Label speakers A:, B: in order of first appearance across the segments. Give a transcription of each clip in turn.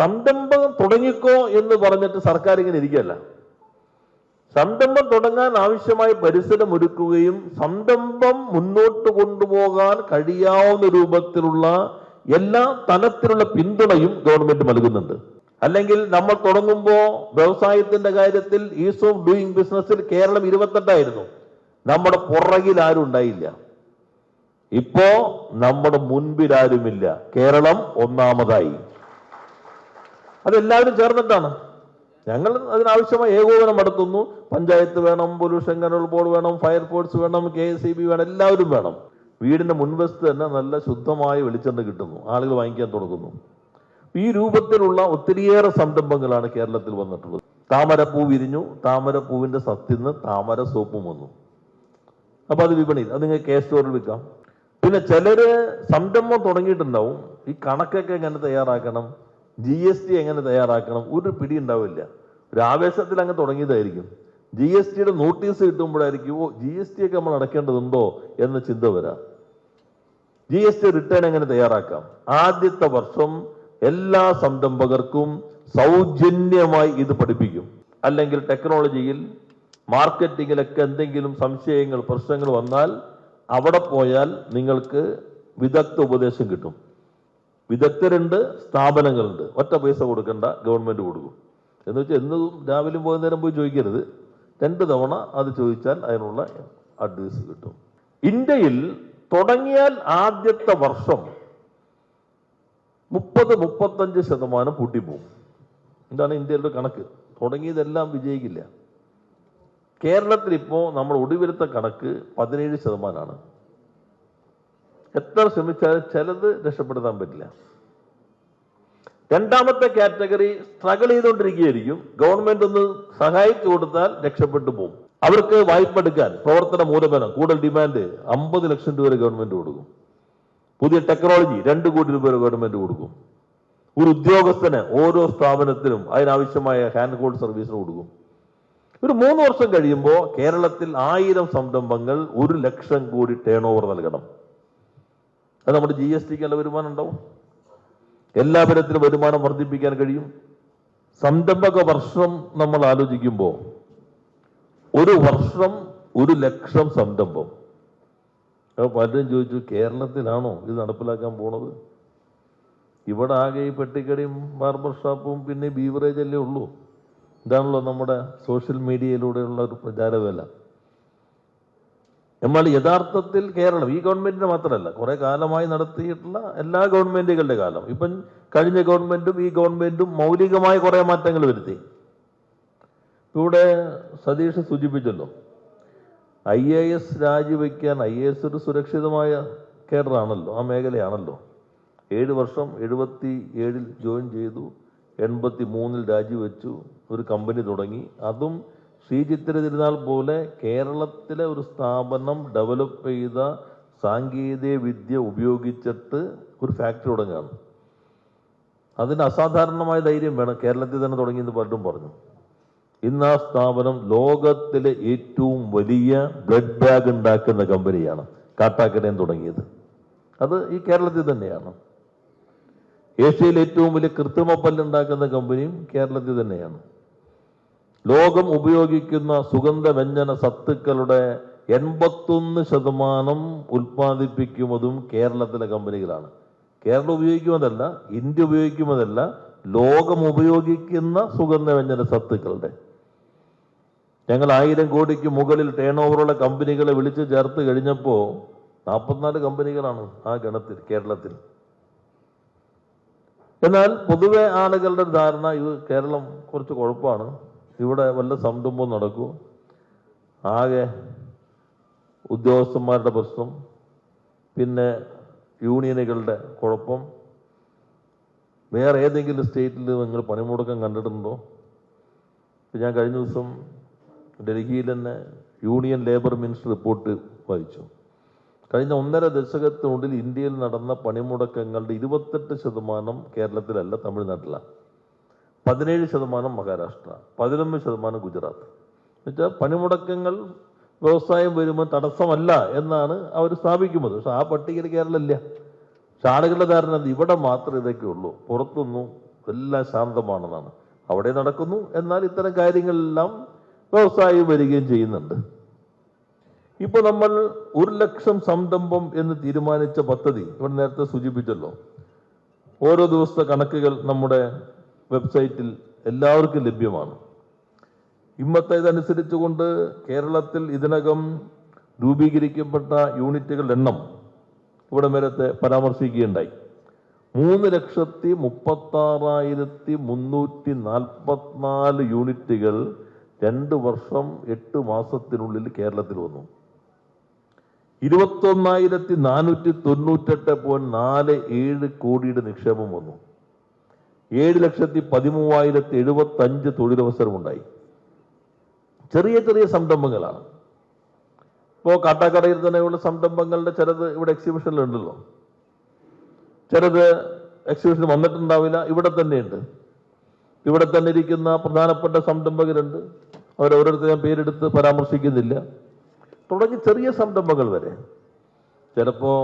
A: സംരംഭം തുടങ്ങിക്കോ എന്ന് പറഞ്ഞിട്ട് സർക്കാർ ഇങ്ങനെ ഇരിക്കുകയല്ല. സംരംഭം തുടങ്ങാൻ ആവശ്യമായ പരിസരം ഒരുക്കുകയും സംരംഭം മുന്നോട്ട് കൊണ്ടുപോകാൻ കഴിയാവുന്ന രൂപത്തിലുള്ള എല്ലാ തലത്തിലുള്ള പിന്തുണയും ഗവൺമെന്റ് നൽകുന്നുണ്ട്. അല്ലെങ്കിൽ നമ്മൾ തുടങ്ങുമ്പോൾ വ്യവസായത്തിന്റെ കാര്യത്തിൽ ഈസ് ഓഫ് ഡൂയിങ് ബിസിനസ്സിൽ കേരളം ഇരുപത്തെട്ടായിരുന്നു. നമ്മുടെ പുറകിൽ ആരും ഉണ്ടായില്ല. ഇപ്പോ നമ്മുടെ മുൻപിൽ ആരുമില്ല. കേരളം ഒന്നാമതായി. അതെല്ലാവരും ചേർന്നിട്ടാണ്. ഞങ്ങൾ അതിനാവശ്യമായ ഏകോപനം നടത്തുന്നു. പഞ്ചായത്ത് വേണം പൊല്യൂഷൻ കൺട്രോൾ ബോർഡ് വേണം ഫയർ ഫോഴ്സ് വേണം കെ എസ് വേണം എല്ലാവരും വേണം. വീടിന്റെ മുൻവശത്ത് തന്നെ നല്ല ശുദ്ധമായ വെളിച്ചെണ്ണ കിട്ടുന്നു. ആളുകൾ വാങ്ങിക്കാൻ തുടങ്ങുന്നു. ഈ രൂപത്തിലുള്ള ഒത്തിരിയേറെ സംരംഭങ്ങളാണ് കേരളത്തിൽ വന്നിട്ടുള്ളത്. താമരപ്പൂ വിരിഞ്ഞു. താമരപ്പൂവിന്റെ സത്തിന്ന് താമര സോപ്പും വന്നു. അപ്പൊ അത് വിപണിയിൽ. അത് നിങ്ങൾ കെ സ്റ്റോറിൽ വിൽക്കാം. പിന്നെ ചിലര് സംരംഭം തുടങ്ങിയിട്ടുണ്ടാവും. ഈ കണക്കൊക്കെ എങ്ങനെ തയ്യാറാക്കണം? ജി എസ് ടി എങ്ങനെ തയ്യാറാക്കണം? ഒരു പിടി ഉണ്ടാവില്ല ഒരു ആവേശത്തിൽ അങ്ങ് തുടങ്ങിയതായിരിക്കും. ജി എസ് ടിയുടെ നോട്ടീസ് കിട്ടുമ്പോഴായിരിക്കും ഓ ജി എസ് ടി ഒക്കെ നമ്മൾ അടയ്ക്കേണ്ടതുണ്ടോ എന്ന ചിന്ത വരാം. ജി എസ് ടി റിട്ടേൺ എങ്ങനെ തയ്യാറാക്കാം? ആദ്യത്തെ വർഷം എല്ലാ സംരംഭകർക്കും സൗജന്യമായി ഇത് പഠിപ്പിക്കും. അല്ലെങ്കിൽ ടെക്നോളജിയിൽ മാർക്കറ്റിങ്ങിലൊക്കെ എന്തെങ്കിലും സംശയങ്ങൾ പ്രശ്നങ്ങൾ വന്നാൽ അവിടെ പോയാൽ നിങ്ങൾക്ക് വിദഗ്ധ ഉപദേശം കിട്ടും. വിദഗ്ധരുണ്ട് സ്ഥാപനങ്ങളുണ്ട്. ഒറ്റ പൈസ കൊടുക്കേണ്ട ഗവൺമെന്റ് കൊടുക്കും. എന്ന് വെച്ചാൽ എന്നതും രാവിലെ വൈകുന്നേരം നേരം പോയി ചോദിക്കരുത്. രണ്ട് തവണ അത് ചോദിച്ചാൽ അതിനുള്ള അഡ്വൈസ് കിട്ടും. ഇന്ത്യയിൽ തുടങ്ങിയാൽ ആദ്യത്തെ വർഷം മുപ്പത് മുപ്പത്തഞ്ച് ശതമാനം പൂട്ടിപ്പോവും ഇതാണ് ഇന്ത്യയുടെ കണക്ക്. തുടങ്ങിയതെല്ലാം വിജയിക്കില്ല. കേരളത്തിൽ ഇപ്പോൾ നമ്മൾ ഒടുവിലത്തെ കണക്ക് പതിനേഴ് ശതമാനമാണ് എത്ര ശ്രമിച്ചാലും ചിലത് രക്ഷപ്പെടുത്താൻ പറ്റില്ല. രണ്ടാമത്തെ കാറ്റഗറി സ്ട്രഗിൾ ചെയ്തുകൊണ്ടിരിക്കുകയായിരിക്കും. ഗവൺമെന്റ് ഒന്ന് സഹായിച്ചു കൊടുത്താൽ രക്ഷപ്പെട്ടു പോകും. അവർക്ക് വായ്പ എടുക്കാൻ പ്രവർത്തന മൂലധനം കൂടുതൽ ഡിമാൻഡ് അമ്പത് ലക്ഷം രൂപ ഗവൺമെന്റ് കൊടുക്കും. പുതിയ ടെക്നോളജി രണ്ട് കോടി രൂപ ഗവൺമെന്റ് കൊടുക്കും. ഒരു ഉദ്യോഗസ്ഥന് ഓരോ സ്ഥാപനത്തിനും അതിനാവശ്യമായ ഹാൻഡ് ഹോൾഡ് സർവീസിന് കൊടുക്കും. ഒരു മൂന്ന് വർഷം കഴിയുമ്പോൾ കേരളത്തിൽ ആയിരം സംരംഭങ്ങൾ ഒരു ലക്ഷം കോടി ടേൺ ഓവർ നൽകണം. അത് നമ്മുടെ ജി എസ് ടിക്ക് നല്ല വരുമാനം ഉണ്ടാവും. എല്ലാ തരത്തിലും വരുമാനം വർദ്ധിപ്പിക്കാൻ കഴിയും. സംരംഭക വർഷം നമ്മൾ ആലോചിക്കുമ്പോൾ ഒരു വർഷം ഒരു ലക്ഷം സംരംഭം. അപ്പോൾ പലരും ചോദിച്ചു കേരളത്തിലാണോ ഇത് നടപ്പിലാക്കാൻ പോണത്? ഇവിടെ ആകെ ഈ പെട്ടിക്കടയും ബാർബർ ഷോപ്പും പിന്നെ ബീവറേജ് അല്ലേ ഉള്ളൂ. ഇതാണല്ലോ നമ്മുടെ സോഷ്യൽ മീഡിയയിലൂടെയുള്ള ഒരു പ്രചാരവേല. എന്നാൽ യഥാർത്ഥത്തിൽ കേരളം ഈ ഗവൺമെന്റിന് മാത്രമല്ല കുറെ കാലമായി നടത്തിയിട്ടുള്ള എല്ലാ ഗവൺമെന്റുകളുടെ കാലം. ഇപ്പം കഴിഞ്ഞ ഗവൺമെന്റും ഈ ഗവൺമെന്റും മൗലികമായ കുറേ മാറ്റങ്ങൾ വരുത്തി. ഇവിടെ സതീഷ് സൂചിപ്പിച്ചല്ലോ ഐ എ എസ് രാജിവെക്കാൻ ഐ എ എസ് ഒരു സുരക്ഷിതമായ കേഡറാണല്ലോ ആ മേഖലയാണല്ലോ. ഏഴ് വർഷം എഴുപത്തി ഏഴിൽ ജോയിൻ ചെയ്തു എൺപത്തി മൂന്നിൽ രാജിവെച്ചു ഒരു കമ്പനി തുടങ്ങി. അതും ശ്രീചിത്തിര തിരുനാൾ പോലെ കേരളത്തിലെ ഒരു സ്ഥാപനം ഡെവലപ്പ് ചെയ്ത സാങ്കേതിക വിദ്യ ഉപയോഗിച്ചിട്ട് ഒരു ഫാക്ടറി തുടങ്ങുകയാണ്. അതിന് അസാധാരണമായ ധൈര്യം വേണം. കേരളത്തിൽ തന്നെ തുടങ്ങിയെന്ന് പലരും പറഞ്ഞു. ഇന്ന് ആ സ്ഥാപനം ലോകത്തിലെ ഏറ്റവും വലിയ ബ്ലഡ് ബാഗ് ഉണ്ടാക്കുന്ന കമ്പനിയാണ് കാട്ടാക്കടയം തുടങ്ങിയത്. അത് ഈ കേരളത്തിൽ തന്നെയാണ്. ഏഷ്യയിൽ ഏറ്റവും വലിയ കൃത്രിമ പല്ലുണ്ടാക്കുന്ന കമ്പനിയും കേരളത്തിൽ തന്നെയാണ്. ലോകം ഉപയോഗിക്കുന്ന സുഗന്ധവ്യഞ്ജന സത്തുക്കളുടെ എൺപത്തൊന്ന് ശതമാനം ഉൽപ്പാദിപ്പിക്കുന്നതും കേരളത്തിലെ കമ്പനികളാണ്. കേരളം ഉപയോഗിക്കുന്നതല്ല ഇന്ത്യ ഉപയോഗിക്കുന്നതല്ല ലോകം ഉപയോഗിക്കുന്ന സുഗന്ധവ്യഞ്ജന സത്തുക്കളുടെ. ഞങ്ങൾ ആയിരം കോടിക്ക് മുകളിൽ ടേൺ ഓവറുള്ള കമ്പനികളെ വിളിച്ചു ചേർത്ത് കഴിഞ്ഞപ്പോൾ നാൽപ്പത്തിനാല് കമ്പനികളാണ് ആ ഗണത്തിൽ കേരളത്തിൽ. എന്നാൽ പൊതുവെ ആളുകളുടെ ധാരണ ഇത് കേരളം കുറച്ച് കുഴപ്പമാണ്. ഇവിടെ വല്ല സംരംഭവും നടക്കുമോ ആകെ ഉദ്യോഗസ്ഥന്മാരുടെ പ്രശ്നം പിന്നെ യൂണിയനുകളുടെ കുഴപ്പം. വേറെ ഏതെങ്കിലും സ്റ്റേറ്റിൽ നിങ്ങൾ പണിമുടക്കം കണ്ടിട്ടുണ്ടോ? ഞാൻ കഴിഞ്ഞ ദിവസം ഡൽഹിയിൽ തന്നെ യൂണിയൻ ലേബർ മിനിസ്റ്റർ റിപ്പോർട്ട് വായിച്ചു. കഴിഞ്ഞ ഒന്നര ദശകത്തിനുള്ളിൽ ഇന്ത്യയിൽ നടന്ന പണിമുടക്കങ്ങളുടെ ഇരുപത്തെട്ട് ശതമാനം കേരളത്തിലല്ല തമിഴ്നാട്ടിലാണ്. പതിനേഴ് ശതമാനം മഹാരാഷ്ട്ര പതിനൊന്ന് ശതമാനം ഗുജറാത്ത്. എന്നുവെച്ചാൽ പണിമുടക്കങ്ങൾ വ്യവസായം വരുമ്പോൾ തടസ്സമല്ല എന്നാണ് അവർ സ്ഥാപിക്കുന്നത്. പക്ഷെ ആ പട്ടികയിൽ കേരളമില്ല. പക്ഷെ ആളുകളുടെ ധാരണ ഇവിടെ മാത്രമേ ഇതൊക്കെ ഉള്ളൂ. പുറത്തൊന്നും എല്ലാം ശാന്തമാണെന്നാണ്. അവിടെ നടക്കുന്നു. എന്നാൽ ഇത്തരം കാര്യങ്ങളെല്ലാം വ്യവസായം വരികയും ചെയ്യുന്നുണ്ട്. ഇപ്പൊ നമ്മൾ ഒരു ലക്ഷം സംരംഭം എന്ന് തീരുമാനിച്ച പദ്ധതി ഇവിടെ നേരത്തെ സൂചിപ്പിച്ചല്ലോ. ഓരോ ദിവസത്തെ കണക്കുകൾ നമ്മുടെ വെബ്സൈറ്റിൽ എല്ലാവർക്കും ലഭ്യമാണ്. ഇമ്മത്തേതനുസരിച്ചുകൊണ്ട് കേരളത്തിൽ ഇതിനകം രൂപീകരിക്കപ്പെട്ട യൂണിറ്റുകളുടെ എണ്ണം ഇവിടെ നേരത്തെ പരാമർശിക്കുകയുണ്ടായി. മൂന്ന് ലക്ഷത്തി മുപ്പത്താറായിരത്തി മുന്നൂറ്റി നാൽപ്പത്തിനാല് യൂണിറ്റുകൾ രണ്ട് വർഷം എട്ട് മാസത്തിനുള്ളിൽ കേരളത്തിൽ വന്നു. ഇരുപത്തൊന്നായിരത്തി നാനൂറ്റി തൊണ്ണൂറ്റെട്ട് പോയിന്റ് നാല് ഏഴ് കോടിയുടെ നിക്ഷേപം വന്നു. ഏഴ് ലക്ഷത്തി പതിമൂവായിരത്തി എഴുപത്തി അഞ്ച് തൊഴിലവസരമുണ്ടായി. ചെറിയ ചെറിയ സംരംഭങ്ങളാണ്. ഇപ്പോൾ കാട്ടാക്കടയിൽ തന്നെയുള്ള സംരംഭങ്ങളുടെ ചിലത് ഇവിടെ എക്സിബിഷനിലുണ്ടല്ലോ ചിലത് എക്സിബിഷൻ വന്നിട്ടുണ്ടാവില്ല ഇവിടെ തന്നെയുണ്ട്. ഇവിടെ തന്നെ ഇരിക്കുന്ന പ്രധാനപ്പെട്ട സംരംഭകരുണ്ട്. അവരോരോരുത്തരും പേരെടുത്ത് പരാമർശിക്കുന്നില്ല. തുടങ്ങി ചെറിയ സംരംഭങ്ങൾ വരെ. ചിലപ്പോൾ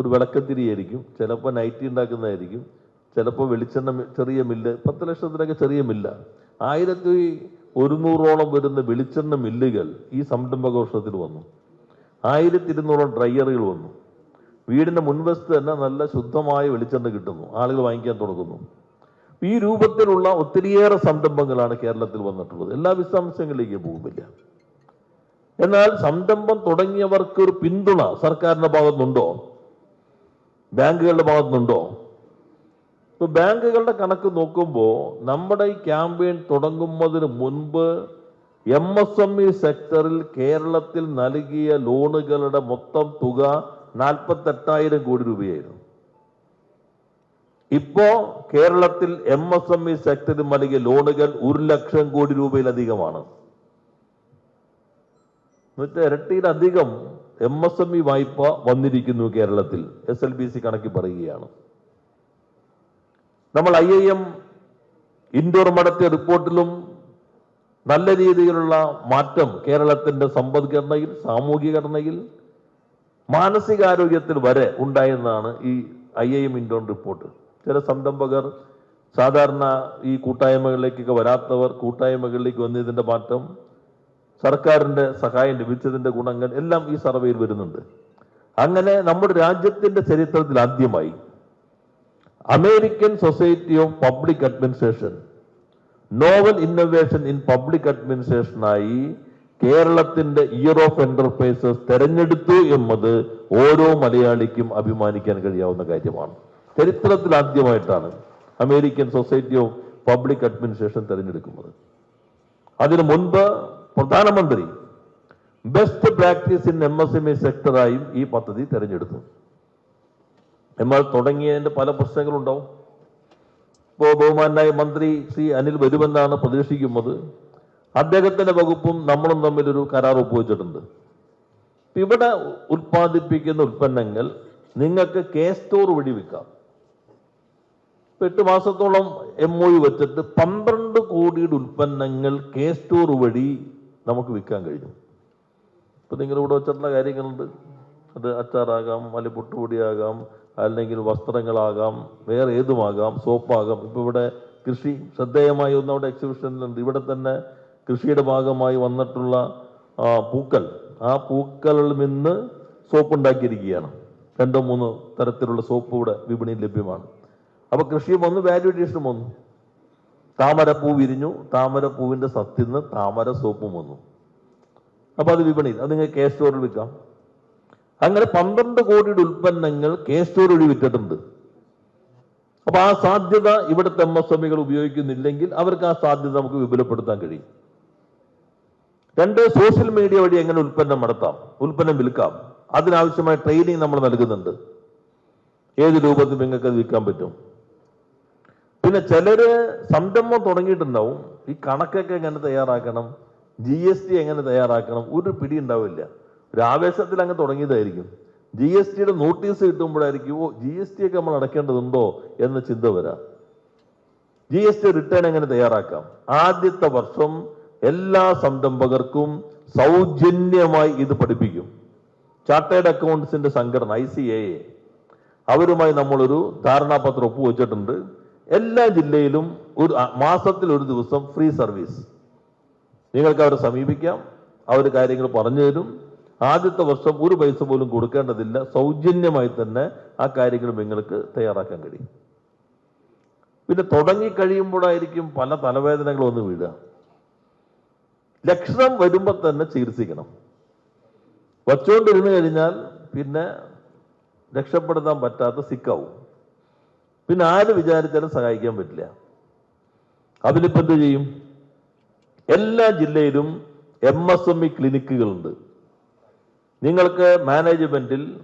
A: ഒരു വിളക്കത്തിരിയായിരിക്കും ചിലപ്പോൾ നൈറ്റി ഉണ്ടാക്കുന്നതായിരിക്കും. ചിലപ്പോൾ വെളിച്ചെണ്ണ ചെറിയ മില്ല് പത്ത് ലക്ഷത്തിനൊക്കെ ചെറിയ മില്ല. ആയിരത്തി ഒരുന്നൂറോളം വരുന്ന വെളിച്ചെണ്ണ മില്ലുകൾ ഈ സംരംഭഘോഷത്തിൽ വന്നു. ആയിരത്തി ഇരുന്നൂറോളം ഡ്രയറുകൾ വന്നു. വീടിന്റെ മുൻവശത്ത് തന്നെ നല്ല ശുദ്ധമായ വെളിച്ചെണ്ണ കിട്ടുന്നു. ആളുകൾ വാങ്ങിക്കാൻ തുടങ്ങുന്നു. ഈ രൂപത്തിലുള്ള ഒത്തിരിയേറെ സംരംഭങ്ങളാണ് കേരളത്തിൽ വന്നിട്ടുള്ളത്. എല്ലാ വിശദാംശങ്ങളിലേക്കും പോകുന്നില്ല. എന്നാൽ സംരംഭം തുടങ്ങിയവർക്ക് ഒരു പിന്തുണ സർക്കാരിന്റെ ഭാഗത്തുനിന്നുണ്ടോ? ബാങ്കുകളുടെ ഭാഗത്തുനിന്നുണ്ടോ? ഇപ്പൊ ബാങ്കുകളുടെ കണക്ക് നോക്കുമ്പോൾ നമ്മുടെ ഈ ക്യാമ്പയിൻ തുടങ്ങുന്നതിന് മുൻപ് എം എസ് എം ഇ സെക്ടറിൽ കേരളത്തിൽ നൽകിയ ലോണുകളുടെ മൊത്തം തുക നാൽപ്പത്തെട്ടായിരം കോടി രൂപയായിരുന്നു. ഇപ്പോ കേരളത്തിൽ എം എസ് എം ഇ സെക്ടറിൽ നൽകിയ ലോണുകൾ ഒരു ലക്ഷം കോടി രൂപയിലധികമാണ്. എന്നുവെച്ചാൽ ഇരട്ടിയിലധികം എം എസ് എം ഇ വായ്പ വന്നിരിക്കുന്നു കേരളത്തിൽ എസ് എൽ ബി സി കണക്കി പറയുകയാണ്. നമ്മൾ ഐ ഐ എം ഇൻഡോർ നടത്തിയ റിപ്പോർട്ടിലും നല്ല രീതിയിലുള്ള മാറ്റം കേരളത്തിന്റെ സമ്പദ്ഘടനയിൽ സാമൂഹികഘടനയിൽ മാനസികാരോഗ്യത്തിൽ വരെ ഉണ്ടായെന്നാണ് ഈ I I M Indore report. ചില സംരംഭകർ സാധാരണ ഈ കൂട്ടായ്മകളിലേക്കൊക്കെ വരാത്തവർ കൂട്ടായ്മകളിലേക്ക് വന്നതിന്റെ മാറ്റം സർക്കാരിന്റെ സഹായം ലഭിച്ചതിന്റെ ഗുണങ്ങൾ എല്ലാം ഈ സർവേയിൽ വരുന്നുണ്ട്. അങ്ങനെ നമ്മുടെ രാജ്യത്തിന്റെ ചരിത്രത്തിൽ ആദ്യമായി American society of public administration novel innovation in public അഡ്മിനിസ്ട്രേഷനായി കേരളത്തിന്റെ ഇയർ ഓഫ് എന്റർപ്രൈസസ് തെരഞ്ഞെടുത്തു എന്നത് ഓരോ മലയാളിക്കും അഭിമാനിക്കാൻ കഴിയാവുന്ന കാര്യമാണ്. ചരിത്രത്തിൽ ആദ്യമായിട്ടാണ് American society of public administration തെരഞ്ഞെടുക്കുന്നത്. അതിനു മുൻപ് പ്രധാനമന്ത്രി best practice in M S M E സെക്ടറായും ഈ പദ്ധതി തെരഞ്ഞെടുത്തു. എന്നാൽ തുടങ്ങിയതിന്റെ പല പ്രശ്നങ്ങളുണ്ടാവും. ഇപ്പോൾ ബഹുമാനായ മന്ത്രി ശ്രീ അനിൽ വരുമെന്നാണ് പ്രതീക്ഷിക്കുന്നത്. അദ്ദേഹത്തിന്റെ വകുപ്പും നമ്മളും തമ്മിലൊരു കരാർ ഒപ്പുവെച്ചിട്ടുണ്ട്. ഇവിടെ ഉൽപ്പാദിപ്പിക്കുന്ന ഉൽപ്പന്നങ്ങൾ നിങ്ങൾക്ക് കെ സ്റ്റോർ വഴി വിൽക്കാം. എട്ട് മാസത്തോളം എം ഒ യു വെച്ചിട്ട് പന്ത്രണ്ട് കോടിയുടെ ഉൽപ്പന്നങ്ങൾ കെ സ്റ്റോർ വഴി നമുക്ക് വിൽക്കാൻ കഴിഞ്ഞു. ഇപ്പം നിങ്ങളിവിടെ വെച്ചിട്ടുള്ള കാര്യങ്ങളുണ്ട്. അത് അച്ചാറാകാം അല്ലെങ്കിൽ പുട്ടുപൊടിയാകാം അല്ലെങ്കിൽ വസ്ത്രങ്ങളാകാം വേറെ ഏതുമാകാം സോപ്പാകാം. ഇപ്പോൾ ഇവിടെ കൃഷി ശ്രദ്ധേയമായി ഒന്ന് അവിടെ എക്സിബിഷനിലുണ്ട്. ഇവിടെ തന്നെ കൃഷിയുടെ ഭാഗമായി വന്നിട്ടുള്ള പൂക്കൾ. ആ പൂക്കളിൽ നിന്ന് സോപ്പ് ഉണ്ടാക്കിയിരിക്കുകയാണ് രണ്ടോ മൂന്നോ തരത്തിലുള്ള സോപ്പ് ഇവിടെ വിപണിയിൽ ലഭ്യമാണ്. അപ്പോൾ കൃഷിയും വന്നു വാല്യൂ അഡീഷനും വന്നു. താമരപ്പൂ വിരിഞ്ഞു. താമരപ്പൂവിന്റെ സത്യന്ന് താമര സോപ്പും വന്നു. അപ്പോൾ അത് വിപണിയിൽ. അത് നിങ്ങൾ കേസ് സ്റ്റോറിൽ വിൽക്കാം. അങ്ങനെ പന്ത്രണ്ട് കോടിയുടെ ഉൽപ്പന്നങ്ങൾ കെ സ്റ്റോർ വഴി വിറ്റിട്ടുണ്ട് അപ്പൊ ആ സാധ്യത ഇവിടുത്തെ എം എസ് എമ്മികൾ ഉപയോഗിക്കുന്നില്ലെങ്കിൽ അവർക്ക് ആ സാധ്യത നമുക്ക് വിപുലപ്പെടുത്താൻ കഴിയും. രണ്ട് സോഷ്യൽ മീഡിയ വഴി എങ്ങനെ ഉൽപ്പന്നം നടത്താം ഉൽപ്പന്നം വിൽക്കാം അതിനാവശ്യമായ ട്രെയിനിങ് നമ്മൾ നൽകുന്നുണ്ട്. ഏത് രൂപത്തിൽ നിങ്ങൾക്ക് അത് വിൽക്കാൻ പറ്റും? പിന്നെ ചിലര് സംരംഭം തുടങ്ങിയിട്ടുണ്ടാവും ഈ കണക്കൊക്കെ എങ്ങനെ തയ്യാറാക്കണം ജി എസ് ടി എങ്ങനെ തയ്യാറാക്കണം ഒരു പിടി ഉണ്ടാവില്ല. ഒരു ആവേശത്തിൽ അങ്ങ് തുടങ്ങിയതായിരിക്കും. ജി എസ് ടിയുടെ നോട്ടീസ് കിട്ടുമ്പോഴായിരിക്കും ഓ ജി എസ് ടി ഒക്കെ നമ്മൾ അടയ്ക്കേണ്ടതുണ്ടോ എന്ന ചിന്ത വരാം. ജി എസ് ടി റിട്ടേൺ എങ്ങനെ തയ്യാറാക്കാം? ആദ്യത്തെ വർഷം എല്ലാ സംരംഭകർക്കും സൗജന്യമായി ഇത് പഠിപ്പിക്കും. ചാർട്ടേഡ് അക്കൗണ്ട്സിന്റെ സംഘടന ഐ സി എ അവരുമായി നമ്മളൊരു ധാരണാപത്രം ഒപ്പുവെച്ചിട്ടുണ്ട്. എല്ലാ ജില്ലയിലും ഒരു മാസത്തിൽ ഒരു ദിവസം ഫ്രീ സർവീസ് നിങ്ങൾക്ക് അവരെ സമീപിക്കാം. അവർ കാര്യങ്ങൾ പറഞ്ഞു തരും. ആദ്യത്തെ വർഷം ഒരു പൈസ പോലും കൊടുക്കേണ്ടതില്ല. സൗജന്യമായി തന്നെ ആ കാര്യങ്ങൾ നിങ്ങൾക്ക് തയ്യാറാക്കാൻ കഴിയും. പിന്നെ തുടങ്ങി കഴിയുമ്പോഴായിരിക്കും പല തലവേദനകളും ഒന്ന് വീഴുക. ലക്ഷണം വരുമ്പോൾ തന്നെ ചികിത്സിക്കണം. വച്ചുകൊണ്ടിരുന്നു കഴിഞ്ഞാൽ പിന്നെ രക്ഷപ്പെടുത്താൻ പറ്റാത്ത സിക്കാവും. പിന്നെ ആര് വിചാരിച്ചാലും സഹായിക്കാൻ പറ്റില്ല. അതിലിപ്പോ എന്ത് ചെയ്യും? എല്ലാ ജില്ലയിലും എം എസ് എം ഇ ക്ലിനിക്കുകളുണ്ട്. നിങ്ങൾക്ക് മാനേജ്മെന്റിൽ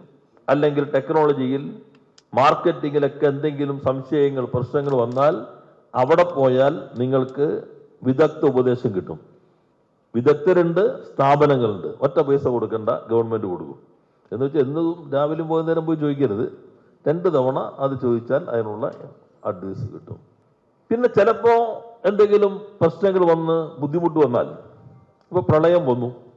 A: അല്ലെങ്കിൽ ടെക്നോളജിയിൽ മാർക്കറ്റിങ്ങിലൊക്കെ എന്തെങ്കിലും സംശയങ്ങൾ പ്രശ്നങ്ങൾ വന്നാൽ അവിടെ പോയാൽ നിങ്ങൾക്ക് വിദഗ്ധ ഉപദേശം കിട്ടും. വിദഗ്ധരുണ്ട് സ്ഥാപനങ്ങളുണ്ട്. ഒറ്റ പൈസ കൊടുക്കേണ്ട ഗവൺമെന്റ് കൊടുക്കും. എന്ന് വെച്ചാൽ എന്നും പോയി നേരം പോയി ചോദിക്കരുത്. രണ്ട് തവണ അത് ചോദിച്ചാൽ അതിനുള്ള അഡ്വൈസ് കിട്ടും. പിന്നെ ചിലപ്പോൾ എന്തെങ്കിലും പ്രശ്നങ്ങൾ വന്ന് ബുദ്ധിമുട്ട് വന്നാൽ ഇപ്പോൾ പ്രളയം വന്നു.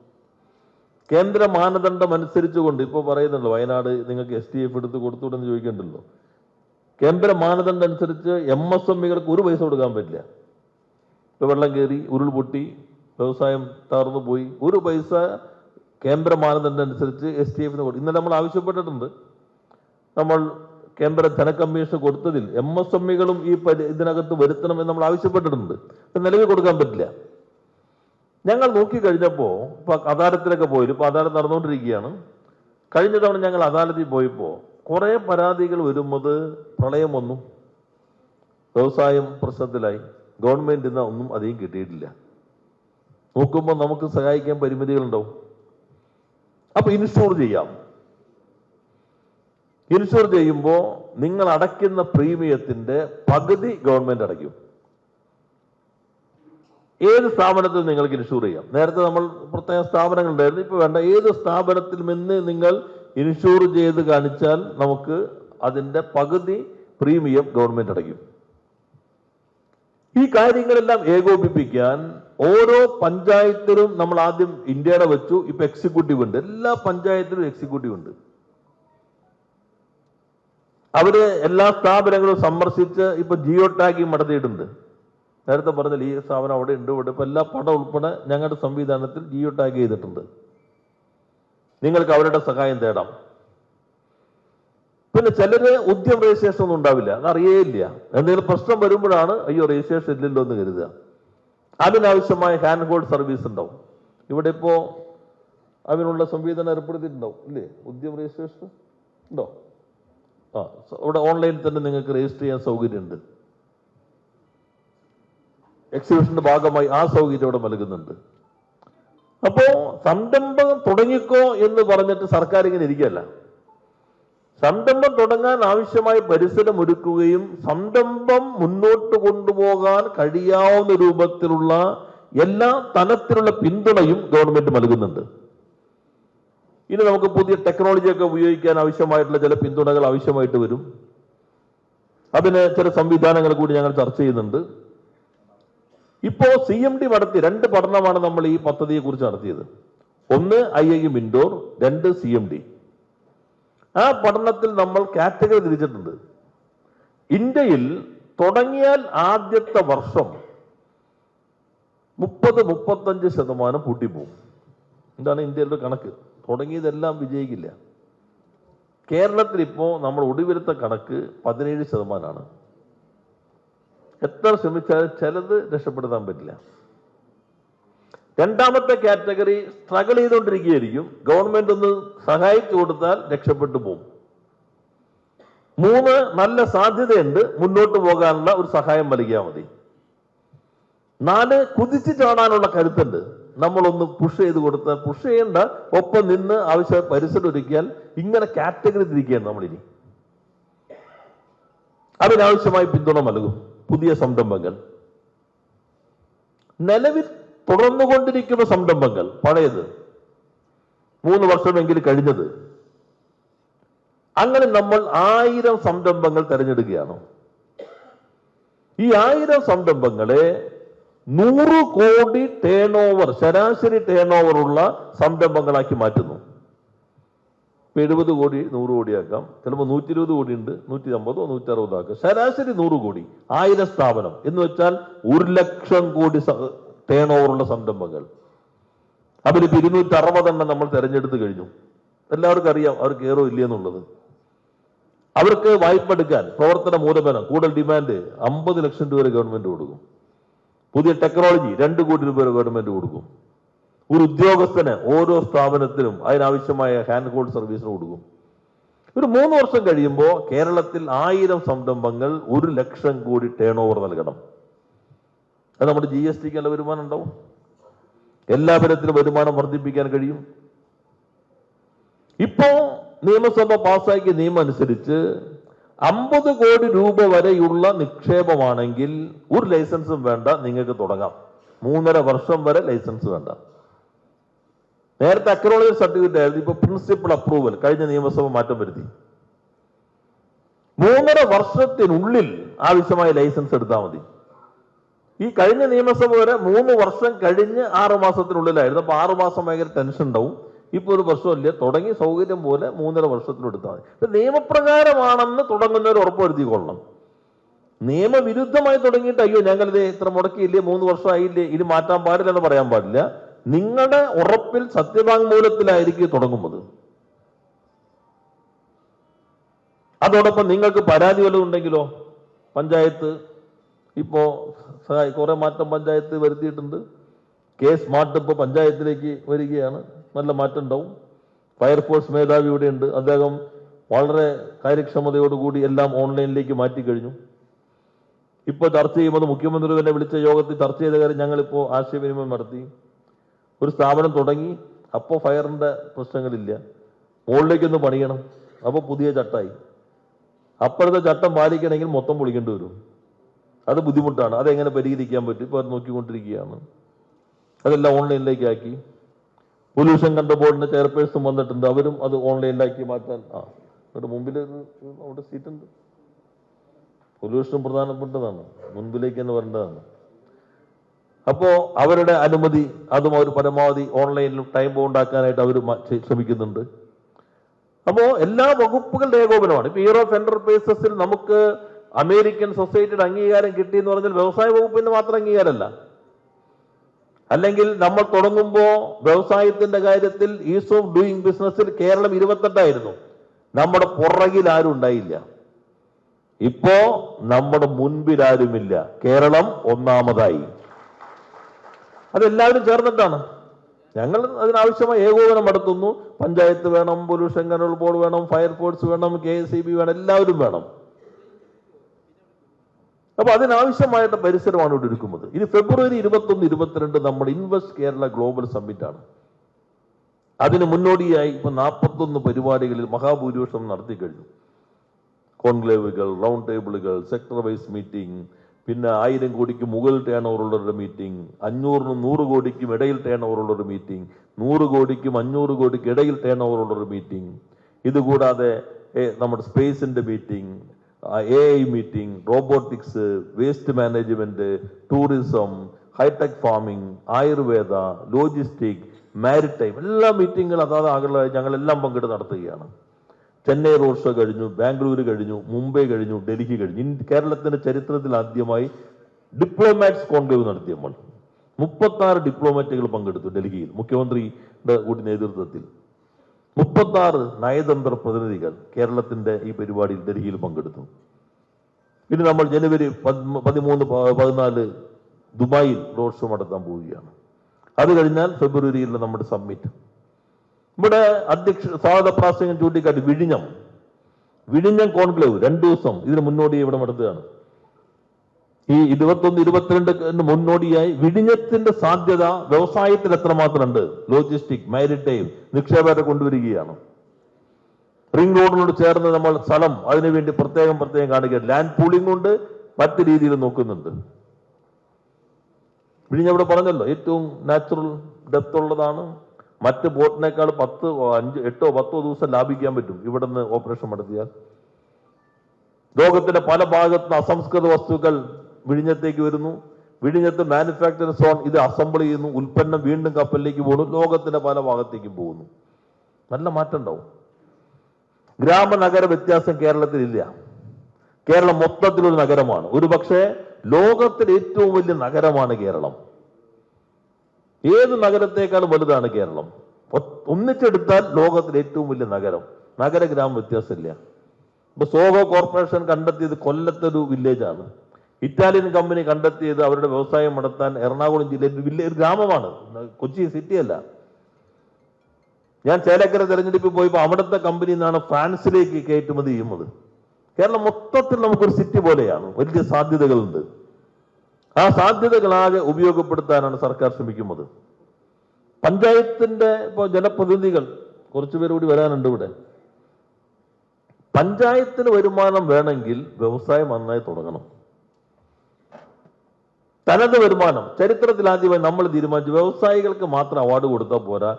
A: കേന്ദ്ര മാനദണ്ഡം അനുസരിച്ചുകൊണ്ട് ഇപ്പോൾ പറയുന്നുണ്ട് വയനാട് നിങ്ങൾക്ക് എസ് ടി എഫ് എടുത്ത് കൊടുത്തുവിടെന്ന് ചോദിക്കണ്ടല്ലോ. കേന്ദ്ര മാനദണ്ഡം അനുസരിച്ച് എം എസ് എം ഇകൾക്ക് ഒരു പൈസ കൊടുക്കാൻ പറ്റില്ല. ഇപ്പൊ വെള്ളം കയറി ഉരുൾപൊട്ടി വ്യവസായം തകർന്നു പോയി ഒരു പൈസ കേന്ദ്ര മാനദണ്ഡം അനുസരിച്ച് എസ് ടി എഫിന് കൊടുക്കും ഇന്നലെ നമ്മൾ ആവശ്യപ്പെട്ടിട്ടുണ്ട്. നമ്മൾ കേന്ദ്ര ധനകമ്മീഷൻ കൊടുത്തതിൽ എം എസ് എം ഇകളും ഈ ഇതിനകത്ത് ഇതിനകത്ത് വരുത്തണമെന്ന് നമ്മൾ ആവശ്യപ്പെട്ടിട്ടുണ്ട്. നിലവിൽ കൊടുക്കാൻ പറ്റില്ല. ഞങ്ങൾ നോക്കിക്കഴിഞ്ഞപ്പോൾ ഇപ്പൊ അദാലത്തിലൊക്കെ പോയി ഇപ്പൊ അദാലത്ത് നടന്നുകൊണ്ടിരിക്കുകയാണ്. കഴിഞ്ഞ തവണ ഞങ്ങൾ അദാലത്തിൽ പോയപ്പോൾ കുറേ പരാതികൾ വരുന്നത് പ്രളയം വന്നു. വ്യവസായം പ്രശ്നത്തിലായി. ഗവൺമെന്റിൽ നിന്ന് ഒന്നും അധികം കിട്ടിയിട്ടില്ല. നോക്കുമ്പോൾ നമുക്ക് സഹായിക്കാൻ പരിമിതികളുണ്ടാവും. അപ്പോൾ ഇൻസ്റ്റോർ ചെയ്യാം. ഇൻഷുർ ചെയ്യുമ്പോൾ നിങ്ങൾ അടയ്ക്കുന്ന പ്രീമിയത്തിന്റെ പകുതി ഗവൺമെന്റ് അടയ്ക്കും. ഏത് സ്ഥാപനത്തിൽ നിങ്ങൾക്ക് ഇൻഷൂർ ചെയ്യാം? നേരത്തെ നമ്മൾ പ്രത്യേക സ്ഥാപനങ്ങൾ ഉണ്ടായിരുന്നു. ഇപ്പൊ വേണ്ട. ഏത് സ്ഥാപനത്തിൽ നിന്ന് നിങ്ങൾ ഇൻഷൂർ ചെയ്ത് കാണിച്ചാൽ നമുക്ക് അതിന്റെ പകുതി പ്രീമിയം ഗവൺമെന്റ് അടയ്ക്കും. ഈ കാര്യങ്ങളെല്ലാം ഏകോപിപ്പിക്കാൻ ഓരോ പഞ്ചായത്തിലും നമ്മൾ ആദ്യം ഇന്ത്യയുടെ വെച്ചു. ഇപ്പൊ എക്സിക്യൂട്ടീവ് ഉണ്ട്. എല്ലാ പഞ്ചായത്തിലും എക്സിക്യൂട്ടീവ് ഉണ്ട്. അവർ എല്ലാ സ്ഥാപനങ്ങളും സന്ദർശിച്ച് ഇപ്പൊ ജിയോ ടാഗിങ് നടത്തിയിട്ടുണ്ട്. നേരത്തെ പറഞ്ഞാൽ ഈ സ്ഥാപനം അവിടെ ഉണ്ട് ഇവിടെ ഇപ്പോൾ എല്ലാ പടം ഉൾപ്പെടെ ഞങ്ങളുടെ സംവിധാനത്തിൽ ജിയോ ടാഗ് ചെയ്തിട്ടുണ്ട്. നിങ്ങൾക്ക് അവരുടെ സഹായം തേടാം. പിന്നെ ചിലര് ഉദ്യം രജിസ്ട്രേഷൻ ഒന്നും ഉണ്ടാവില്ല. അറിയേയില്ല. എന്തെങ്കിലും പ്രശ്നം വരുമ്പോഴാണ് അയ്യോ രജിസ്ട്രേഷൻ ഇല്ലല്ലോ എന്ന് കരുതുക. അതിനാവശ്യമായ ഹാൻഡ് ഹോൾഡ് സർവീസ് ഉണ്ടാവും. ഇവിടെ ഇപ്പോൾ അതിനുള്ള സംവിധാനം ഏർപ്പെടുത്തിയിട്ടുണ്ടാവും ഇല്ലേ? ഉദ്യം രജിസ്ട്രേഷൻ ഉണ്ടോ? ആ ഇവിടെ ഓൺലൈനിൽ തന്നെ നിങ്ങൾക്ക് രജിസ്റ്റർ ചെയ്യാൻ സൗകര്യമുണ്ട്. എക്സിബിഷന്റെ ഭാഗമായി ആ സൗകര്യം ഇവിടെ നൽകുന്നുണ്ട്. അപ്പോ സംരംഭം തുടങ്ങിക്കോ എന്ന് പറഞ്ഞിട്ട് സർക്കാർ ഇങ്ങനെ ഇരിക്കല്ല സംരംഭം തുടങ്ങാൻ ആവശ്യമായ പരിസരം ഒരുക്കുകയും സംരംഭം മുന്നോട്ട് കൊണ്ടുപോകാൻ കഴിയാവുന്ന രൂപത്തിലുള്ള എല്ലാ തലത്തിലുള്ള പിന്തുണയും ഗവൺമെന്റ് നൽകുന്നുണ്ട്. ഇനി നമുക്ക് പുതിയ ടെക്നോളജിയൊക്കെ ഉപയോഗിക്കാൻ ആവശ്യമായിട്ടുള്ള ചില പിന്തുണകൾ ആവശ്യമായിട്ട് വരും. അതിന് ചില സംവിധാനങ്ങൾ കൂടി ഞങ്ങൾ ചർച്ച ചെയ്യുന്നുണ്ട്. ഇപ്പോ സി എം ഡി നടത്തി രണ്ട് പഠനമാണ് നമ്മൾ ഈ പദ്ധതിയെ കുറിച്ച് നടത്തിയത്. ഒന്ന് ഐ ഐ ഇൻഡോർ രണ്ട് സി എം ഡി ആ പഠനത്തിൽ നമ്മൾ കാറ്റഗറി തിരിച്ചിട്ടുണ്ട്. ഇന്ത്യയിൽ തുടങ്ങിയാൽ ആദ്യത്തെ വർഷം മുപ്പത് മുപ്പത്തഞ്ച് ശതമാനം പൂട്ടിപ്പോവും എന്താണ് ഇന്ത്യയുടെ കണക്ക്. തുടങ്ങിയതെല്ലാം വിജയിക്കില്ല. കേരളത്തിൽ ഇപ്പോൾ നമ്മൾ ഒടുവിലത്തെ കണക്ക് പതിനേഴ് ശതമാനമാണ് എത്ര ശ്രമിച്ചാലും ചിലത് രക്ഷപ്പെടുത്താൻ പറ്റില്ല. രണ്ടാമത്തെ കാറ്റഗറി സ്ട്രഗിൾ ചെയ്തുകൊണ്ടിരിക്കുകയായിരിക്കും. ഗവൺമെന്റ് ഒന്ന് സഹായിച്ചു കൊടുത്താൽ രക്ഷപ്പെട്ടു പോകും. മൂന്ന് നല്ല സാധ്യതയുണ്ട്. മുന്നോട്ട് പോകാനുള്ള ഒരു സഹായം നൽകിയാൽ മതി. നാല് കുതിച്ചു ചാടാനുള്ള കരുത്തുണ്ട്. നമ്മളൊന്ന് പുഷ് ചെയ്ത് കൊടുത്താൽ പുഷ് ചെയ്യേണ്ട ഒപ്പം നിന്ന് ആവശ്യ പരിസരം ഒരുക്കിയാൽ ഇങ്ങനെ കാറ്റഗറി തിരിക്കുകയാണ് നമ്മളിനി. അതിനാവശ്യമായി പിന്തുണ നൽകും. പുതിയ സംരംഭങ്ങൾ. നിലവിൽ തുടർന്നുകൊണ്ടിരിക്കുന്ന സംരംഭങ്ങൾ പഴയത് മൂന്ന് വർഷമെങ്കിലും കഴിഞ്ഞത് അങ്ങനെ നമ്മൾ ആയിരം സംരംഭങ്ങൾ തിരഞ്ഞെടുക്കുകയാണ്. ഈ ആയിരം സംരംഭങ്ങളെ നൂറ് കോടി ടേൺ ഓവർ ശരാശരി ടേൺ ഓവർ ഉള്ള സംരംഭങ്ങളാക്കി മാറ്റുന്നു. ഇപ്പൊ എഴുപത് കോടി നൂറ് കോടിയാക്കാം. ചിലപ്പോൾ നൂറ്റി ഇരുപത് കോടി ഉണ്ട് നൂറ്റി അമ്പതോ നൂറ്റി അറുപതോ ആക്കാം. ശരാശരി നൂറ് കോടി ആയിരം സ്ഥാപനം. എന്ന് വെച്ചാൽ ഒരു ലക്ഷം കോടി ടേൺ ഓവറുള്ള സംരംഭങ്ങൾ. അവരിപ്പോൾ ഇരുന്നൂറ്റി അറുപതെണ്ണം നമ്മൾ തിരഞ്ഞെടുത്ത് കഴിഞ്ഞു. എല്ലാവർക്കും അറിയാം അവർ കയറോ ഇല്ലയെന്നുള്ളത് അവർക്ക് വായ്പ എടുക്കാൻ പ്രവർത്തന മൂലധനം കൂടുതൽ ഡിമാൻഡ് അമ്പത് ലക്ഷം രൂപ വരെ ഗവൺമെന്റ് കൊടുക്കും. പുതിയ ടെക്നോളജി രണ്ട് കോടി രൂപ വരെ ഗവൺമെന്റ് കൊടുക്കും. ഒരു ഉദ്യോഗസ്ഥന് ഓരോ സ്ഥാപനത്തിനും അതിനാവശ്യമായ ഹാൻഡ് ഹോൾഡ് സർവീസിന് കൊടുക്കും. ഒരു മൂന്ന് വർഷം കഴിയുമ്പോൾ കേരളത്തിൽ ആയിരം സംരംഭങ്ങൾ ഒരു ലക്ഷം കോടി ടേൺ ഓവർ നൽകണം. അത് നമ്മുടെ ജി എസ് ടിക്ക് നല്ല വരുമാനം ഉണ്ടാവും. എല്ലാ തരത്തിലും വരുമാനം വർദ്ധിപ്പിക്കാൻ കഴിയും. ഇപ്പോ നിയമസഭ പാസ്സാക്കിയ നിയമം അനുസരിച്ച് അമ്പത് കോടി രൂപ വരെയുള്ള നിക്ഷേപമാണെങ്കിൽ ഒരു ലൈസൻസും വേണ്ട നിങ്ങൾക്ക് തുടങ്ങാം. മൂന്നര വർഷം വരെ ലൈസൻസ് വേണ്ട. നേരത്തെ അക്രോളജി സർട്ടിഫിക്കറ്റ് ആയിരുന്നു. ഇപ്പൊ പ്രിൻസിപ്പൽ അപ്രൂവൽ കഴിഞ്ഞ നിയമസഭ മാറ്റം വരുത്തി. മൂന്നര വർഷത്തിനുള്ളിൽ ആവശ്യമായ ലൈസൻസ് എടുത്താൽ മതി. ഈ കഴിഞ്ഞ നിയമസഭ വരെ മൂന്ന് വർഷം കഴിഞ്ഞ് ആറ് മാസത്തിനുള്ളിലായിരുന്നു. അപ്പൊ ആറ് മാസം ഭയങ്കര ടെൻഷൻ ഉണ്ടാവും. ഇപ്പൊ ഒരു പ്രശ്നമില്ല തുടങ്ങി സൗകര്യം പോലെ മൂന്നര വർഷത്തിനെടുത്താൽ മതി. നിയമപ്രകാരമാണെന്ന് തുടങ്ങുന്നവർ ഉറപ്പുവരുത്തിക്കൊള്ളണം നിയമവിരുദ്ധമായി തുടങ്ങിയിട്ട് അയ്യോ ഞങ്ങളിത് ഇത്ര മുടക്കിയില്ലേ? മൂന്ന് വർഷമായില്ലേ? ഇത് മാറ്റാൻ പാടില്ല എന്ന് പറയാൻ പാടില്ല. നിങ്ങളുടെ ഉറപ്പിൽ സത്യവാങ്മൂലത്തിലായിരിക്കും തുടങ്ങുന്നത്. അതോടൊപ്പം നിങ്ങൾക്ക് പരാതി വല്ലതും ഉണ്ടെങ്കിലോ? പഞ്ചായത്ത് ഇപ്പോ കുറെ മാറ്റം പഞ്ചായത്ത് വരുത്തിയിട്ടുണ്ട്. കെ സ്മാർട്ട് ഇപ്പോൾ പഞ്ചായത്തിലേക്ക് വരികയാണ്. നല്ല മാറ്റം ഉണ്ടാവും. ഫയർഫോഴ്സ് മേധാവി ഇവിടെ ഉണ്ട്. അദ്ദേഹം വളരെ കാര്യക്ഷമതയോടുകൂടി എല്ലാം ഓൺലൈനിലേക്ക് മാറ്റി കഴിഞ്ഞു ഇപ്പോൾ ചർച്ച ചെയ്യുമ്പോൾ മുഖ്യമന്ത്രി തന്നെ വിളിച്ച യോഗത്തിൽ ചർച്ച ചെയ്ത കാര്യം ഞങ്ങളിപ്പോൾ ആശയവിനിമയം നടത്തി. ഒരു സ്ഥാപനം തുടങ്ങി അപ്പോൾ ഫയറിന്റെ പ്രശ്നങ്ങളില്ല. മുകളിലേക്കൊന്ന് പണിയണം. അപ്പോൾ പുതിയ ചട്ടമായി അപ്പോഴത്തെ ചട്ടം പാലിക്കണമെങ്കിൽ മൊത്തം പൊളിക്കേണ്ടി വരും. അത് ബുദ്ധിമുട്ടാണ്. അതെങ്ങനെ പരിഹരിക്കാൻ പറ്റും? ഇപ്പോൾ അത് നോക്കിക്കൊണ്ടിരിക്കുകയാണ്. അതെല്ലാം ഓൺലൈനിലേക്കാക്കി. പൊല്യൂഷൻ കൺട്രോൾ ബോർഡിന്റെ ചെയർപേഴ്സൺ വന്നിട്ടുണ്ട്. അവരും അത് ഓൺലൈനിലാക്കി മാറ്റാൻ. ആ ഇവിടെ മുമ്പിൽ അവിടെ സീറ്റ് ഉണ്ട് പൊല്യൂഷൻ പ്രധാനപ്പെട്ടതാണ്. മുൻപിലേക്ക് എന്ന് വരേണ്ടതാണ് അപ്പോ അവരുടെ അനുമതി അതും അവർ പരമാവധി ഓൺലൈനിൽ ടൈം ഉണ്ടാക്കാനായിട്ട് അവർ ശ്രമിക്കുന്നുണ്ട്. അപ്പോ എല്ലാ വകുപ്പുകളുടെ ഏകോപനമാണ്. ഇപ്പൊ ഇയർ ഓഫ് എന്റർപ്രൈസസിൽ നമുക്ക് അമേരിക്കൻ സൊസൈറ്റിയുടെ അംഗീകാരം കിട്ടി എന്ന് പറഞ്ഞാൽ വ്യവസായ വകുപ്പിന് മാത്രം അംഗീകാരമല്ല. അല്ലെങ്കിൽ നമ്മൾ തുടങ്ങുമ്പോൾ വ്യവസായത്തിന്റെ കാര്യത്തിൽ ഈസ് ഓഫ് ഡൂയിങ് ബിസിനസ്സിൽ കേരളം ഇരുപത്തെട്ടായിരുന്നു. നമ്മുടെ പുറകിൽ ആരും ഉണ്ടായില്ല. ഇപ്പോ നമ്മുടെ മുൻപിൽ ആരുമില്ല. കേരളം ഒന്നാമതായി. അതെല്ലാവരും ചേർന്നിട്ടാണ്. ഞങ്ങൾ അതിനാവശ്യമായ ഏകോപനം നടത്തുന്നു. പഞ്ചായത്ത് വേണം പൊല്യൂഷൻ കൺട്രോൾ ബോർഡ് വേണം ഫയർഫോഴ്സ് വേണം കെ എസ് വേണം എല്ലാവരും വേണം. അപ്പൊ അതിനാവശ്യമായിട്ട് പരിസരമാണ് ഇവിടെ ഒരുക്കുന്നത്. ഇനി ഫെബ്രുവരി ഇരുപത്തൊന്ന് ഇരുപത്തിരണ്ട് നമ്മുടെ ഇൻവെസ്റ്റ് കേരള ഗ്ലോബൽ സമ്മിറ്റ് ആണ് അതിന് മുന്നോടിയായി ഇപ്പൊ നാൽപ്പത്തൊന്ന് പരിപാടികളിൽ മഹാഭൂരിപക്ഷം നടത്തി കഴിഞ്ഞു. കോൺക്ലേവുകൾ റൗണ്ട് ടേബിളുകൾ സെക്ടർ വൈസ് മീറ്റിംഗ് പിന്നെ ആയിരം കോടിക്ക് മുകളിൽ ടേൺ ഓവറുള്ളൊരു മീറ്റിംഗ് അഞ്ഞൂറിനും നൂറ് കോടിക്കും ഇടയിൽ ടേൺ ഓവറുള്ളൊരു മീറ്റിംഗ് നൂറ് കോടിക്കും അഞ്ഞൂറ് കോടിക്കും ഇടയിൽ ടേൺ ഓവറുള്ളൊരു മീറ്റിംഗ്. ഇതുകൂടാതെ നമ്മുടെ സ്പേസിന്റെ meeting A I meeting robotics waste management tourism hitech farming Ayurveda logistic maritime എല്ലാ മീറ്റിങ്ങുകളും അതാത് ആഗ്രഹമായി ഞങ്ങളെല്ലാം പങ്കെടുത്ത് നടത്തുകയാണ്. ചെന്നൈ റോഡ് ഷോ കഴിഞ്ഞു ബാംഗ്ലൂർ കഴിഞ്ഞു മുംബൈ കഴിഞ്ഞു ഡൽഹി കഴിഞ്ഞു. കേരളത്തിന്റെ ചരിത്രത്തിൽ ആദ്യമായി ഡിപ്ലോമാറ്റ്സ് കോൺക്ലേവ് നടത്തി നമ്മൾ. മുപ്പത്തി ആറ് ഡിപ്ലോമാറ്റുകൾ പങ്കെടുത്തു ഡൽഹിയിൽ മുഖ്യമന്ത്രിയുടെ കൂടി നേതൃത്വത്തിൽ. മുപ്പത്തി ആറ് നയതന്ത്ര പ്രതിനിധികൾ കേരളത്തിന്റെ ഈ പരിപാടിയിൽ ഡൽഹിയിൽ പങ്കെടുത്തു. ഇനി നമ്മൾ ജനുവരി പതിമൂ- പതിമൂന്ന് പതിനാല് ദുബായിൽ റോഡ് ഷോ നടത്താൻ പോവുകയാണ്. അത് കഴിഞ്ഞാൽ ഫെബ്രുവരിയിലെ നമ്മുടെ സമ്മിറ്റ്. ഇവിടെ അധ്യക്ഷ സ്വാഗത പ്രാസംഗം ചൂണ്ടിക്കാട്ടി വിഴിഞ്ഞം. വിഴിഞ്ഞം കോൺക്ലേവ് രണ്ടു ദിവസം ഇതിന് മുന്നോടി ഇവിടെ നടത്തുകയാണ് ഈ ഇരുപത്തൊന്ന് ഇരുപത്തിരണ്ട് മുന്നോടിയായി വിഴിഞ്ഞത്തിന്റെ സാധ്യത വ്യവസായത്തിൽ എത്രമാത്രം ഉണ്ട് ലോജിസ്റ്റിക് മാരിടൈം നിക്ഷേപകരെ കൊണ്ടുവരികയാണ്. റിംഗ് റോഡിനോട് ചേർന്ന് നമ്മൾ സ്ഥലം അതിനുവേണ്ടി പ്രത്യേകം പ്രത്യേകം കാണുക ലാൻഡ് പൂളിംഗ് കൊണ്ട് മറ്റു രീതിയിൽ നോക്കുന്നുണ്ട്. വിഴിഞ്ഞ അവിടെ പറഞ്ഞല്ലോ ഏറ്റവും നാച്ചുറൽ ഡെപ്ത് ഉള്ളതാണ്. മറ്റ് ബോട്ടിനേക്കാൾ പത്ത് അഞ്ച് എട്ടോ പത്തോ ദിവസം ലാഭിക്കാൻ പറ്റും. ഇവിടുന്ന് ഓപ്പറേഷൻ നടത്തിയാൽ. ലോകത്തിന്റെ പല ഭാഗത്ത് അസംസ്കൃത വസ്തുക്കൾ വിഴിഞ്ഞത്തേക്ക് വരുന്നു. വിഴിഞ്ഞത്ത് മാനുഫാക്ചറിംഗ് സോൺ ഇത് അസംബിൾ ചെയ്യുന്നു. ഉൽപ്പന്നം വീണ്ടും കപ്പലിലേക്ക് പോകുന്നു. ലോകത്തിന്റെ പല ഭാഗത്തേക്കും പോകുന്നു. നല്ല മാറ്റം ഉണ്ടാവും. ഗ്രാമ നഗര വ്യത്യാസം കേരളത്തിലില്ല. കേരളം മൊത്തത്തിലൊരു നഗരമാണ്. ഒരു പക്ഷേ ലോകത്തിലെ ഏറ്റവും വലിയ നഗരമാണ് കേരളം. ഏത് നഗരത്തേക്കാൾ വലുതാണ് കേരളം? ഒന്നിച്ചെടുത്താൽ ലോകത്തിലെ ഏറ്റവും വലിയ നഗരം. നഗര ഗ്രാമ വ്യത്യാസമില്ല. ഇപ്പൊ സോഹോ കോർപ്പറേഷൻ കണ്ടെത്തിയത് കൊല്ലത്തൊരു വില്ലേജാണ്. ഇറ്റാലിയൻ കമ്പനി കണ്ടെത്തിയത് അവരുടെ വ്യവസായം നടത്താൻ എറണാകുളം ജില്ലയിൽ വില്ലേജ് ഒരു ഗ്രാമമാണ്. കൊച്ചി സിറ്റിയല്ല ഞാൻ ചേലക്കര തെരഞ്ഞെടുപ്പിൽ പോയപ്പോൾ അവിടുത്തെ കമ്പനി നിന്നാണ് ഫ്രാൻസിലേക്ക് കയറ്റുമതി ചെയ്യുന്നത്. കേരളം മൊത്തത്തിൽ നമുക്കൊരു സിറ്റി പോലെയാണ്. വലിയ സാധ്യതകളുണ്ട്. ആ സാധ്യതകളാകെ ഉപയോഗപ്പെടുത്താനാണ് സർക്കാർ ശ്രമിക്കുന്നത്. പഞ്ചായത്തിന്റെ ഇപ്പോൾ ജനപ്രതിനിധികൾ കുറച്ചുപേർ കൂടി വരാനുണ്ട് ഇവിടെ. പഞ്ചായത്തിന് വരുമാനം വേണമെങ്കിൽ വ്യവസായം നന്നായി തുടങ്ങണം. തനത് വരുമാനം ചരിത്രത്തിൽ ആദ്യമായി നമ്മൾ തീരുമാനിച്ചു വ്യവസായികൾക്ക് മാത്രം അവാർഡ് കൊടുത്താൽ പോരാ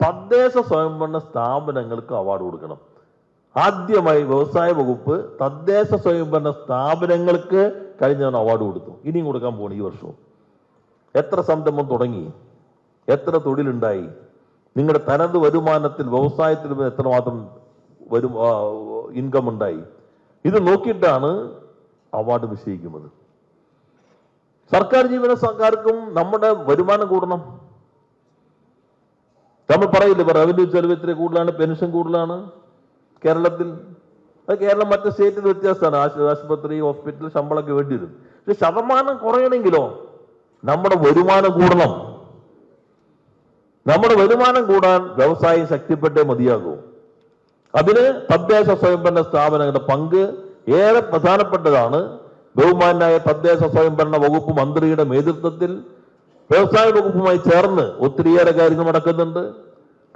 A: തദ്ദേശ സ്വയംഭരണ സ്ഥാപനങ്ങൾക്ക് അവാർഡ് കൊടുക്കണം. ആദ്യമായി വ്യവസായ വകുപ്പ് തദ്ദേശ സ്വയംഭരണ സ്ഥാപനങ്ങൾക്ക് കഴിഞ്ഞ അവാർഡ് കൊടുത്തു. ഇനിയും കൊടുക്കാൻ പോകണം ഈ വർഷവും എത്ര സംരംഭം തുടങ്ങി? എത്ര തൊഴിലുണ്ടായി? നിങ്ങളുടെ തനത് വരുമാനത്തിൽ വ്യവസായത്തിൽ എത്രമാത്രം വരും ഇൻകം ഉണ്ടായി? ഇത് നോക്കിയിട്ടാണ് അവാർഡ് നിശ്ചയിക്കുന്നത്. സർക്കാർ ജീവനക്കാർക്കും നമ്മുടെ വരുമാനം കൂടണം. നമ്മൾ പറയില്ലേ റവന്യൂ ചെലവ് ഇത്ര കൂടുതലാണ് പെൻഷൻ കൂടുതലാണ്. കേരളത്തിൽ അത് കേരളം മറ്റു സ്റ്റേറ്റിൽ വ്യത്യാസമാണ്. ആശു- ആശുപത്രി ഹോസ്പിറ്റൽ ശമ്പളമൊക്കെ വേണ്ടി വരും പക്ഷെ ശതമാനം കുറയണമെങ്കിലോ നമ്മുടെ വരുമാനം കൂടണം. നമ്മുടെ വരുമാനം കൂടാൻ വ്യവസായം ശക്തിപ്പെട്ടേ മതിയാകൂ. അതിന് തദ്ദേശ സ്വയംഭരണ സ്ഥാപനങ്ങളുടെ പങ്ക് ഏറെ പ്രധാനപ്പെട്ടതാണ്. ബഹുമാനായ തദ്ദേശ സ്വയംഭരണ വകുപ്പ് മന്ത്രിയുടെ നേതൃത്വത്തിൽ വ്യവസായ വകുപ്പുമായി ചേർന്ന് ഒത്തിരിയേറെ കാര്യങ്ങൾ നടക്കുന്നുണ്ട്.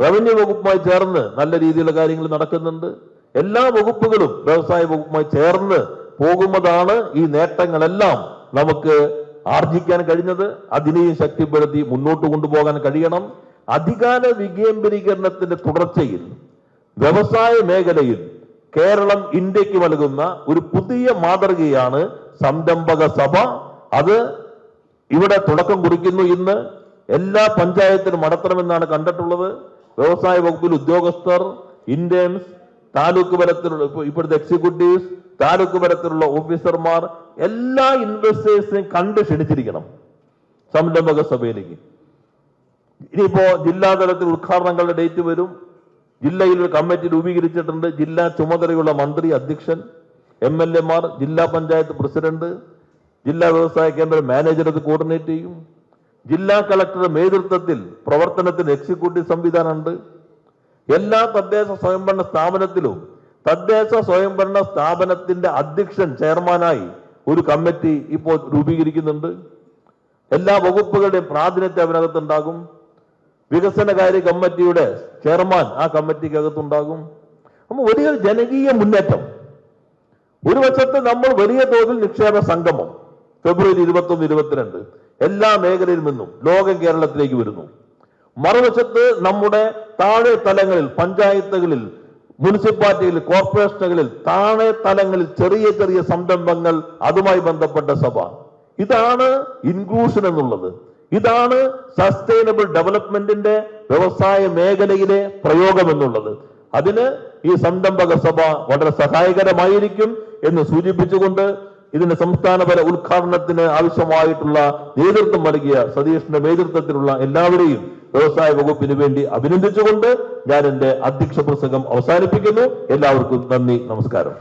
A: റവന്യൂ വകുപ്പുമായി ചേർന്ന് നല്ല രീതിയിലുള്ള കാര്യങ്ങൾ നടക്കുന്നുണ്ട്. എല്ലാ വകുപ്പുകളും വ്യവസായ വകുപ്പുമായി ചേർന്ന് പോകുന്നതാണ് ഈ നേട്ടങ്ങളെല്ലാം നമുക്ക് ആർജിക്കാൻ കഴിഞ്ഞത്. അതിനെയും ശക്തിപ്പെടുത്തി മുന്നോട്ട് കൊണ്ടുപോകാൻ കഴിയണം. അധികാര വികേന്ദ്രീകരണത്തിന്റെ തുടർച്ചയിൽ വ്യവസായ മേഖലയിൽ കേരളം ഇന്ത്യയ്ക്ക് നൽകുന്ന ഒരു പുതിയ മാതൃകയാണ് സംരംഭക സഭ. അത് ഇവിടെ തുടക്കം കുറിക്കുന്നു ഇന്ന്. എല്ലാ പഞ്ചായത്തിനും നടത്തണമെന്നാണ് കണ്ടിട്ടുള്ളത്. വ്യവസായ വകുപ്പിൽ ഉദ്യോഗസ്ഥർ ഇന്റേൺസ് താലൂക്ക് തലത്തിലുള്ള ഇപ്പൊ ഇപ്പോഴത്തെ എക്സിക്യൂട്ടീവ്സ് താലൂക്ക് തലത്തിലുള്ള ഓഫീസർമാർ എല്ലാ ഇൻവെസ്റ്റേഴ്സിനെയും കണ്ട് ക്ഷണിച്ചിരിക്കണം സംരംഭക സഭയിലേക്ക്. ഇനിയിപ്പോ ജില്ലാതലത്തിൽ ഉദ്ഘാടനങ്ങളുടെ ഡേറ്റ് വരും. ജില്ലയിൽ ഒരു കമ്മിറ്റി രൂപീകരിച്ചിട്ടുണ്ട്. ജില്ലാ ചുമതലയുള്ള മന്ത്രി അധ്യക്ഷൻ എം എൽ എമാർ ജില്ലാ പഞ്ചായത്ത് പ്രസിഡന്റ് ജില്ലാ വ്യവസായ കേന്ദ്ര മാനേജർ അത് കോർഡിനേറ്റ് ചെയ്യും. ജില്ലാ കളക്ടറുടെ നേതൃത്വത്തിൽ പ്രവർത്തനത്തിന് എക്സിക്യൂട്ടീവ് സംവിധാനമുണ്ട്. എല്ലാ തദ്ദേശ സ്വയംഭരണ സ്ഥാപനത്തിലും തദ്ദേശ സ്വയംഭരണ സ്ഥാപനത്തിന്റെ അധ്യക്ഷൻ ചെയർമാനായി ഒരു കമ്മിറ്റി ഇപ്പോൾ രൂപീകരിക്കുന്നുണ്ട്. എല്ലാ വകുപ്പുകളുടെയും പ്രാതിനിധ്യം അതിനകത്തുണ്ടാകും. വികസനകാര്യ കമ്മിറ്റിയുടെ ചെയർമാൻ ആ കമ്മിറ്റിക്കകത്തുണ്ടാകും. അപ്പൊ വലിയ ജനകീയ മുന്നേറ്റം. ഒരു വശത്ത് നമ്മൾ വലിയ തോതിൽ നിക്ഷേപ സംഗമം ഫെബ്രുവരി ഇരുപത്തൊന്ന് ഇരുപത്തിരണ്ട്. എല്ലാ മേഖലയിൽ നിന്നും ലോകം കേരളത്തിലേക്ക് വരുന്നു. മറുവശത്ത് നമ്മുടെ താഴെ തലങ്ങളിൽ പഞ്ചായത്തുകളിൽ മുനിസിപ്പാലിറ്റികളിൽ കോർപ്പറേഷനുകളിൽ താഴെ തലങ്ങളിൽ ചെറിയ ചെറിയ സംരംഭങ്ങൾ അതുമായി ബന്ധപ്പെട്ട സഭ. ഇതാണ് ഇൻക്ലൂഷൻ എന്നുള്ളത്. ഇതാണ് സസ്റ്റൈനബിൾ ഡെവലപ്മെന്റിന്റെ വ്യവസായ മേഖലയിലെ പ്രയോഗം എന്നുള്ളത്. അതിന് ഈ സംരംഭക സഭ വളരെ സഹായകരമായിരിക്കും എന്ന് സൂചിപ്പിച്ചുകൊണ്ട് ഇതിന്റെ സംസ്ഥാനതല ഉദ്ഘാടനത്തിന് ആവശ്യമായിട്ടുള്ള നേതൃത്വം നൽകിയ സതീഷിന്റെ നേതൃത്വത്തിലുള്ള എല്ലാവരെയും വ്യവസായ വകുപ്പിന് വേണ്ടി അഭിനന്ദിച്ചുകൊണ്ട് ഞാൻ എന്റെ അധ്യക്ഷ പ്രസംഗം അവസാനിപ്പിക്കുന്നു. എല്ലാവർക്കും നന്ദി നമസ്കാരം.